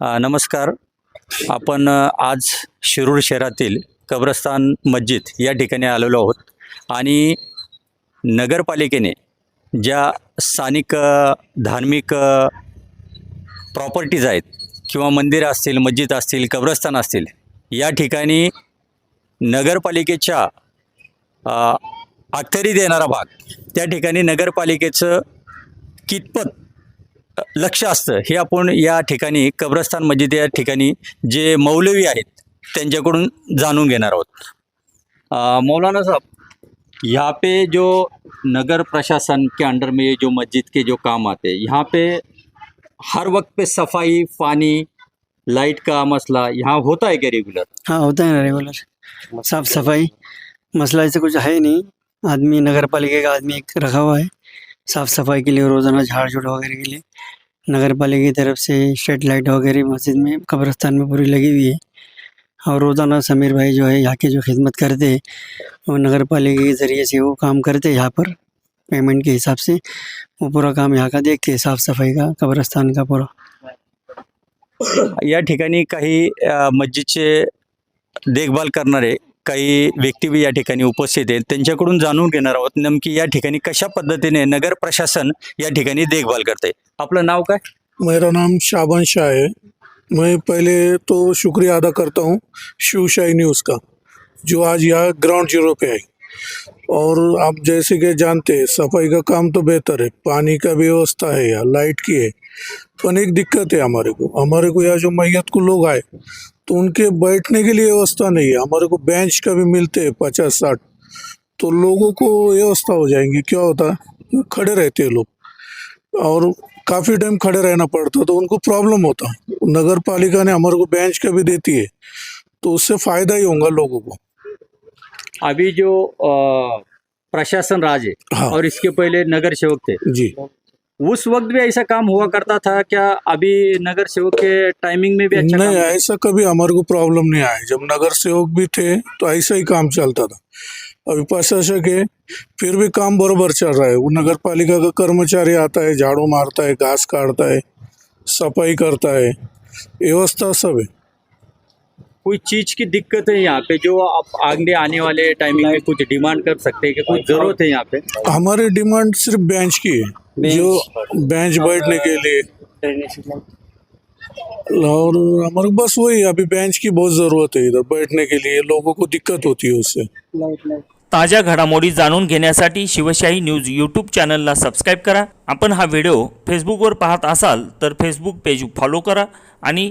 नमस्कार. आपण आज शिरूर शहरातील कब्रस्तान मस्जिद या ठिकाणी आलेलो आहोत. आणि नगरपालिकेने ज्या स्थानिक धार्मिक प्रॉपर्टीज आहेत किंवा मंदिरं असतील मस्जिद असतील कब्रस्तान असतील या ठिकाणी नगरपालिकेच्या अखतरी देणारा भाग त्या ठिकाणी नगरपालिकेचं कितपत लक्ष असतं. हे आपण या ठिकाणी कब्रस्तान मस्जिद या ठिकाणी जे मौलवी आहेत त्यांच्याकडून जाणून घेणार आहोत. मौलाना साहब यहाँ पे जो नगर प्रशासन के अंडर में जो मस्जिद के जो काम आते हैं यहाँ पे हर वक्त पे सफाई पानी लाइट का मसला यहाँ होता है क्या रेगुलर हाँ होता है ना रेगुलर साफ सफाई मसला ऐसे कुछ है नहीं। आदमी नगर पालिका का आदमी एक रखा हुआ है। साफ़ सफ़ाई के लिए रोज़ाना झाड़ झूड़ वगैरह के लिए। नगर पालिका की तरफ़ से स्ट्रीट लाइट वगैरह मस्जिद में कब्रस्तान में पूरी लगी हुई है। और रोज़ाना समीर भाई जो है यहाँ की जो खिदमत करते हैं वो नगर पालिका के ज़रिए से वो काम करते हैं यहाँ पर पेमेंट के हिसाब से। वो पूरा काम यहाँ का देखते हैं साफ़ सफ़ाई का कब्रस्तान का पूरा। या ठिकाणी काही अ, मस्जिदचे देखभाल करणारे काही व्यक्ती या ठिकाणी उपस्थित आहेत. त्यांच्याकडून जाणून घेणार आहोत नेमकी या ठिकाणी कशा पद्धतीने नगर प्रशासन या देखभाल करते आपलं नाव काय? मेरा नाम शाबान शाह है। मैं पहले तो शुक्रिया अदा करता हूँ शिवशाही न्यूज़ का, जो आज यहाँ ग्राउंड ज़ीरो पे आई और आप जैसे कि जानते हैं, सफ़ाई का काम तो बेहतर है, पानी का भी व्यवस्था है, यहाँ लाइट की है। पर एक दिक्कत है हमारे को। हमारे को यहाँ जो मैयत को लोग आए तो उनके बैठने के लिए व्यवस्था नहीं है। हमारे को बेंच का भी मिलते हैं पचास साठ तो लोगों को व्यवस्था हो जाएँगी। क्या होता है? खड़े रहते हैं लोग। और काफ़ी टाइम खड़े रहना पड़ता तो उनको प्रॉब्लम होता नगर पालिका ने हमारे को बेंच का भी देती है। तो उससे फ़ायदा ही होगा लोगों को। अभी जो अ, प्रशासन राज है हाँ। और इसके पहले नगर सेवक थे। जी। उस वक्त भी ऐसा काम हुआ करता था? क्या अभी नगर सेवक के टाइमिंग में भी अच्छा नहीं काम ऐसा कभी हमारे को प्रॉब्लम नहीं आया। जब नगर सेवक भी थे तो ऐसा ही काम चलता था। अभी प्रशासक है फिर भी काम बरोबर चल रहा है। वो नगर पालिका का कर्मचारी आता है झाड़ू मारता है घास काटता है सफ़ाई करता है। व्यवस्था सब है। कोई चीज की दिक्कत है यहाँ पे जो आप आगे आने वाले टाइमिंग में कुछ डिमांड कर सकते हैं कि कुछ जरूरत है यहाँ पे? हमारी डिमांड सिर्फ बेंच की है जो बेंच बैठने के लिए। और हमारे बस वही अभी बेंच की बहुत ज़रूरत है इधर बैठने के लिए लोगों को दिक्कत होती है उससे। ताज्या घडामोडी जाणून घेण्यासाठी शिवशाही न्यूज यूट्यूब चॅनलला सबस्क्राईब करा. आपण हा व्हिडिओ फेसबुकवर पाहत असाल तर फेसबुक पेज फॉलो करा आणि